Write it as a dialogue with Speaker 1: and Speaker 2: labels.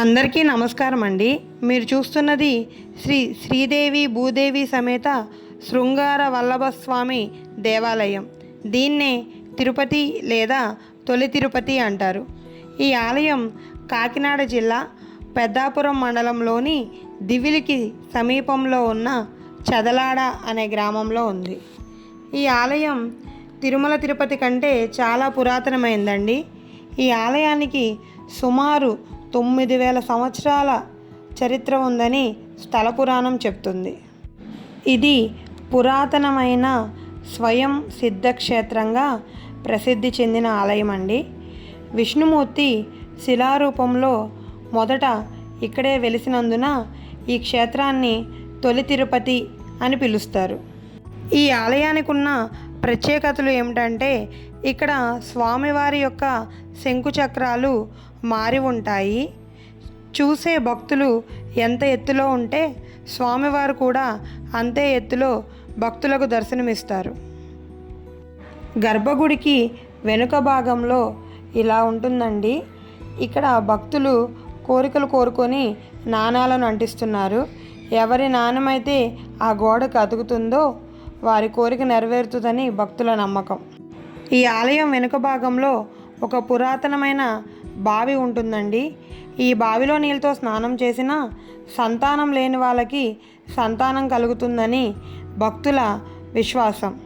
Speaker 1: అందరికీ నమస్కారం అండి మీరు చూస్తున్నది శ్రీ శ్రీదేవి భూదేవి సమేత శృంగార వల్లభస్వామి దేవాలయం. దీన్నే తిరుపతి లేదా తొలి తిరుపతి అంటారు. ఈ ఆలయం కాకినాడ జిల్లా పెద్దాపురం మండలంలోని దివిలికి సమీపంలో ఉన్న చదలాడ అనే గ్రామంలో ఉంది. ఈ ఆలయం తిరుమల తిరుపతి కంటే చాలా పురాతనమైందండి. ఈ ఆలయానికి సుమారు తొమ్మిది వేల సంవత్సరాల చరిత్ర ఉందని స్థల పురాణం చెప్తుంది. ఇది పురాతనమైన స్వయం సిద్ధక్షేత్రంగా ప్రసిద్ధి చెందిన ఆలయం అండి. విష్ణుమూర్తి శిలారూపంలో మొదట ఇక్కడే వెలిసినందున ఈ క్షేత్రాన్ని తొలి తిరుపతి అని పిలుస్తారు. ఈ ఆలయానికి ఉన్న ప్రత్యేకతలు ఏమిటంటే ఇక్కడ స్వామివారి యొక్క శంకుచక్రాలు మారి ఉంటాయి. చూసే భక్తులు ఎంత ఎత్తులో ఉంటే స్వామివారు కూడా అంతే ఎత్తులో భక్తులకు దర్శనమిస్తారు. గర్భగుడికి వెనుక భాగంలో ఇలా ఉంటుందండి. ఇక్కడ భక్తులు కోరికలు కోరుకొని నాణాలను అంటిస్తున్నారు. ఎవరి నాణమైతే ఆ గోడకు అతుకుతుందో వారి కోరిక నెరవేరుతుందని భక్తుల నమ్మకం. ఈ ఆలయం వెనుక భాగంలో ఒక పురాతనమైన బావి ఉంటుందండి. ఈ బావిలో నీళ్ళతో స్నానం చేసిన సంతానం లేని వాళ్ళకి సంతానం కలుగుతుందని భక్తుల విశ్వాసం.